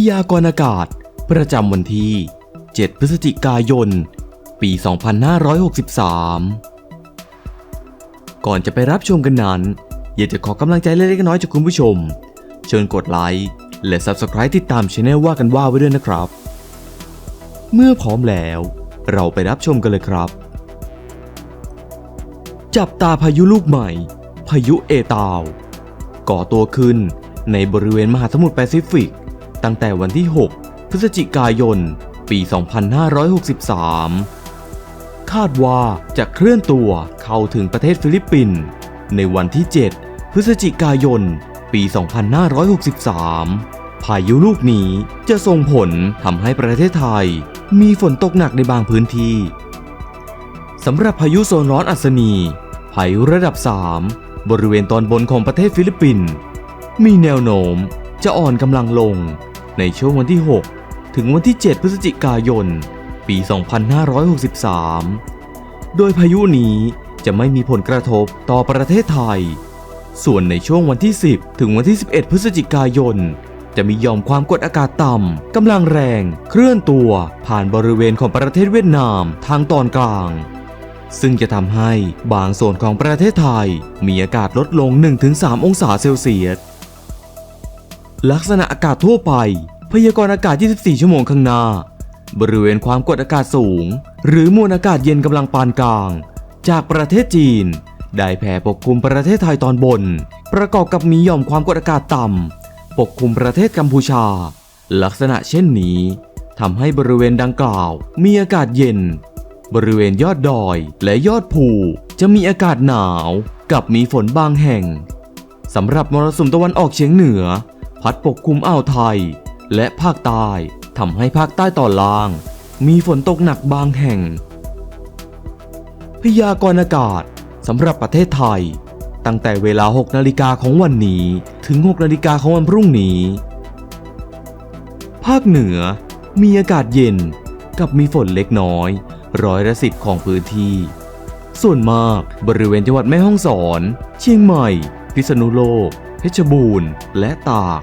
พยากรณ์อากาศ ประจำวันที่ 7 พฤศจิกายน ปี 2563 ก่อนจะไปรับชมกันนั้น อยากจะขอกำลังใจเล็กๆน้อยๆจากคุณผู้ชม เชิญกดไลค์และ Subscribe ติดตามช anel ว่ากันว่าไว้ด้วยนะครับ เมื่อพร้อมแล้ว เราไปรับชมกันเลยครับ จับตาพายุลูกใหม่ พายุเอตาว ก่อตัวขึ้นในบริเวณมหาสมุทรแปซิฟิก ตั้งแต่วันที่ 6 พฤศจิกายน ปี 2563 คาดว่าจะเคลื่อนตัวเข้าถึงประเทศฟิลิปปินส์ในวันที่ 7 พฤศจิกายน ปี 2563 พายุลูกนี้จะส่งผลทำให้ประเทศไทย มีฝนตกหนักในบางพื้นที่สำหรับพายุโซนร้อนอัศนีพายุระดับ 3 บริเวณตอนบนของประเทศฟิลิปปินส์มีแนวโน้มจะอ่อนกำลังลง ในช่วงวันที่ 6 ถึงวันที่ 7 พฤศจิกายน ปี 2563 โดยพายุนี้จะไม่มีผลกระทบต่อประเทศไทย ส่วนในช่วงวันที่ 10 ถึงวันที่ 11 พฤศจิกายน จะมียอมความกดอากาศต่ำกำลังแรงเคลื่อนตัวผ่านบริเวณของประเทศเวียดนามทางตอนกลาง ซึ่งจะทำให้บางส่วนของประเทศไทย มีอากาศลดลง 1-3 องศาเซลเซียส ลักษณะอากาศทั่วไป พยากรณ์อากาศ 24 ชั่วโมงข้างหน้า บริเวณความกดอากาศสูง หรือมวลอากาศเย็นกำลังปานกลาง จากประเทศจีน ได้แผ่ปกคลุมประเทศไทยตอนบน ประกอบกับมีหย่อมความกดอากาศต่ำปกคลุมประเทศกัมพูชา ลักษณะเช่นนี้ทำให้บริเวณดังกล่าว มีอากาศเย็น บริเวณยอดดอยและยอดภูจะมีอากาศหนาว กับมีฝนบางแห่งสำหรับมรสุมตะวันออกเฉียงเหนือ พัดปกคลุมอ่าวไทย และภาคใต้ทำให้ภาคใต้ตอนล่าง มีฝนตกหนักบางแห่ง พยากรณ์อากาศสำหรับประเทศไทย ตั้งแต่เวลา 6 นาฬิกาของวันนี้ ถึง 6 นาฬิกาของวันพรุ่งนี้ ภาคเหนือมีอากาศเย็นกับมีฝนเล็กน้อย ร้อยละสิบของพื้นที่ ส่วนมากบริเวณจังหวัดแม่ฮ่องสอน เชียงใหม่ พิษณุโลก เพชรบูรณ์ และตาก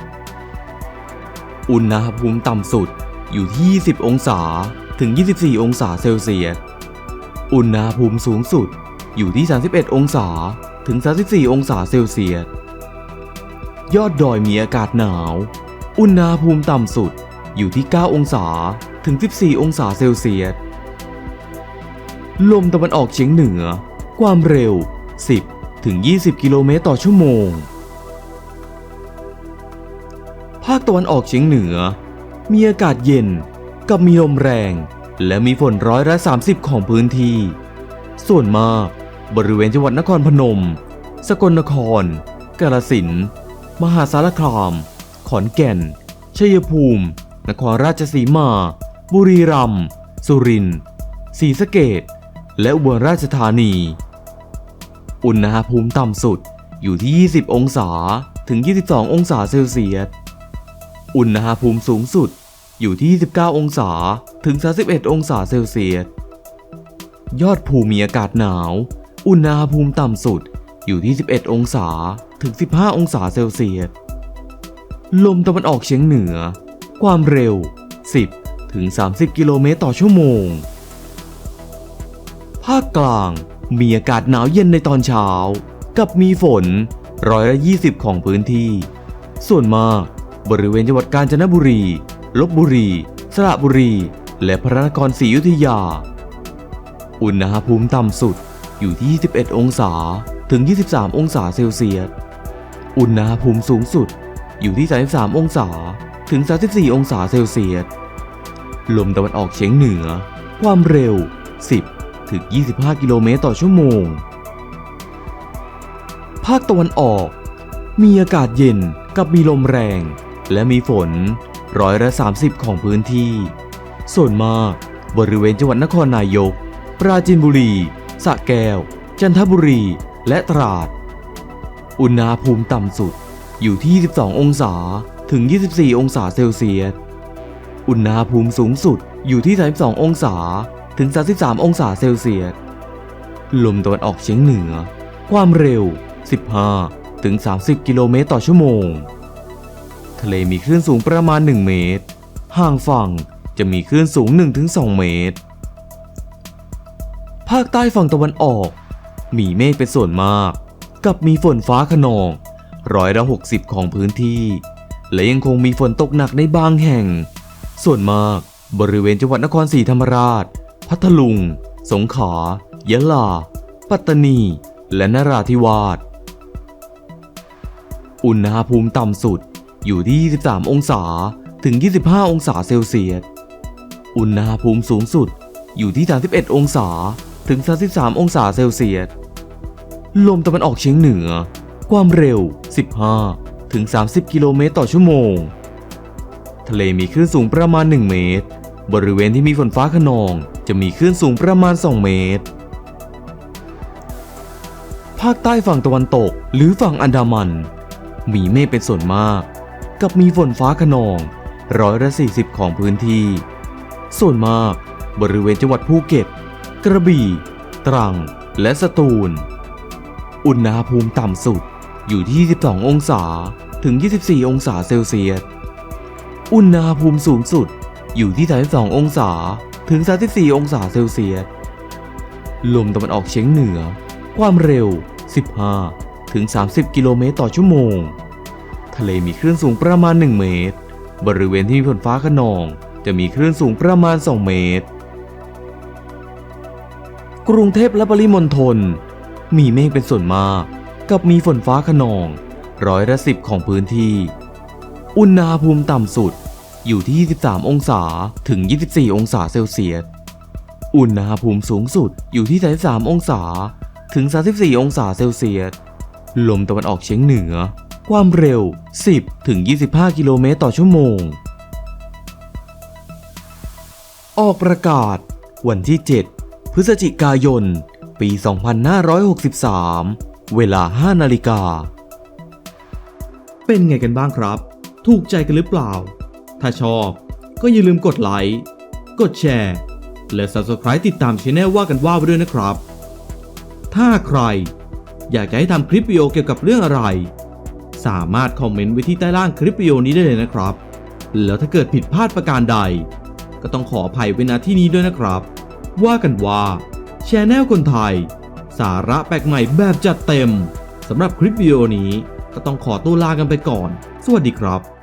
อุณหภูมิต่ำสุดอยู่ที่ 20 องศาถึง 24 องศาเซลเซียส อุณหภูมิสูงสุดอยู่ที่ 31 องศาถึง 34 องศาเซลเซียส ยอดดอยมีอากาศหนาว อุณหภูมิต่ำสุดอยู่ที่ 9 องศาถึง 14 องศาเซลเซียส ลมตะวันออกเฉียงเหนือ ความเร็ว 10 ถึง 20 กิโลเมตรต่อชั่วโมง ภาคตะวันออกเฉียงเหนือ มีอากาศเย็นกับมีลมแรง และมีฝนร้อยละ30 ของพื้นที่ ส่วนมากบริเวณจังหวัดนครพนม สกลนคร กาฬสินมหาสารคาม ขอนแก่น ชัยภูมิ นครราชสีมา บุรีรัมย์ สุรินทร์ ศรีสะเกดและอุบลราชธานี อุณหภูมิต่ำสุดอยู่ที่ 20 องศา ถึง 22 องศาเซลเซียส อุณหภูมิสูงสุดอยู่ที่ 29 องศาถึง 31 องศาเซลเซียส ยอดภูมีอากาศหนาว อุณหภูมิต่ำสุดอยู่ที่ 11 องศาถึง 15 องศาเซลเซียส ลมตะวันออกเฉียงเหนือ ความเร็ว 10 ถึง 30 กิโลเมตรต่อชั่วโมง ภาคกลางมีอากาศหนาวเย็นในตอนเช้า กับมีฝนร้อยละ 20 ของพื้นที่ ส่วนมาก บริเวณจังหวัดกาญจนบุรี ลบบุรี สระบุรี และพระนครศรีอยุธยา อุณหภูมิต่ำสุดอยู่ที่ 21 องศาถึง 23 องศาเซลเซียส อุณหภูมิสูงสุดอยู่ที่ 33 องศาถึง 34 องศาเซลเซียส ลมตะวันออกเฉียงเหนือ ความเร็ว 10 ถึง 25 กิโลเมตรต่อชั่วโมง ภาคตะวันออก มีอากาศเย็นกับมีลมแรง และมีฝนร้อยละ 30 ของพื้นที่ ส่วนมากบริเวณจังหวัดนครนายก ปราจีนบุรี สระแก้ว จันทบุรี และตราด อุณหภูมิต่ำสุดอยู่ที่ 22 องศาถึง 24 องศาเซลเซียส อุณหภูมิสูงสุดอยู่ที่ 32 องศาถึง 33 องศาเซลเซียส ลมตะวันออกเฉียงเหนือ ความเร็ว 15 ถึง 30 กิโลเมตรต่อชั่วโมง ทะเลมีคลื่นสูงประมาณ 1 เมตร ห่างฝั่งจะมีคลื่นสูง 1-2 เมตร ภาคใต้ฝั่งตะวันออก มีเมฆเป็นส่วนมาก กับมีฝนฟ้าขนองร้อยละ60 ของพื้นที่ และยังคงมีฝนตกหนักในบางแห่ง ส่วนมากบริเวณจังหวัดนครศรีธรรมราช พัทลุง สงขลายะลา ปัตตานี และนราธิวาส อุณหภูมิต่ำสุด อยู่ที่ 23 องศาถึง 25 องศาเซลเซียส อุณหภูมิสูงสุดอยู่ที่ 31 องศาถึง 33 องศาเซลเซียส ลมตะวันออกเฉียงเหนือ ความเร็ว 15 ถึง 30 กิโลเมตรต่อชั่วโมง ทะเลมีคลื่นสูงประมาณ 1 เมตร บริเวณที่มีฝนฟ้าขนองจะมีคลื่นสูงประมาณ 2 เมตร ภาคใต้ฝั่งตะวันตกหรือฝั่งอันดามัน มีเมฆเป็นส่วนมาก กับมีฝนฟ้าขนองร้อยละ40 ของพื้นที่ ส่วนมากบริเวณจังหวัดภูเก็ต กระบี่ ตรัง และสตูล อุณหภูมิต่ำสุดอยู่ที่ 22 องศาถึง 24 องศาเซลเซียส อุณหภูมิสูงสุดอยู่ที่ 32 องศาถึง 34 องศาเซลเซียส ลมตะวันออกเฉียงเหนือ ความเร็ว 15 ถึง 30 กิโลเมตรต่อชั่วโมง ทะเลมีคลื่นสูงประมาณ 1 เมตร บริเวณที่มีฝนฟ้าขนอง จะมีคลื่นสูงประมาณ 2 เมตร กรุงเทพและปริมณฑลมีเมฆเป็นส่วนมาก กับมีฝนฟ้าขนอง ร้อยละสิบของพื้นที่ อุณหภูมิต่ำสุดอยู่ที่ 23 องศาถึง 24 องศาเซลเซียส อุณหภูมิสูงสุดอยู่ที่ 33 องศาถึง 34 องศาเซลเซียส ลมตะวันออกเฉียงเหนือ ความเร็ว 10 ถึง 25 กิโลเมตรต่อชั่วโมง ออกประกาศ วันที่ 7 พฤศจิกายน ปี 2563 เวลา 5 นาฬิกา เป็นไงกันบ้างครับ ถูกใจกันหรือเปล่า ถ้าชอบก็อย่าลืมกดไลค์ กดแชร์ และ Subscribe ติดตามช anel ว่ากันว่าไปด้วยนะครับ ถ้าใคร อยากจะให้ทำคลิปวิดีโอเกี่ยวกับเรื่องอะไร สามารถคอมเมนต์ไว้ที่ใต้ล่างคลิปวิดีโอนี้ได้เลยนะครับ แล้วถ้าเกิดผิดพลาดประการใด ก็ต้องขออภัยไว้ณที่นี้ด้วยนะครับ ว่ากันว่าชาแนลคนไทย สาระแปลกใหม่แบบจัดเต็มสำหรับคลิปวิดีโอนี้ก็ต้องขอตัวลากันไปก่อน สวัสดีครับ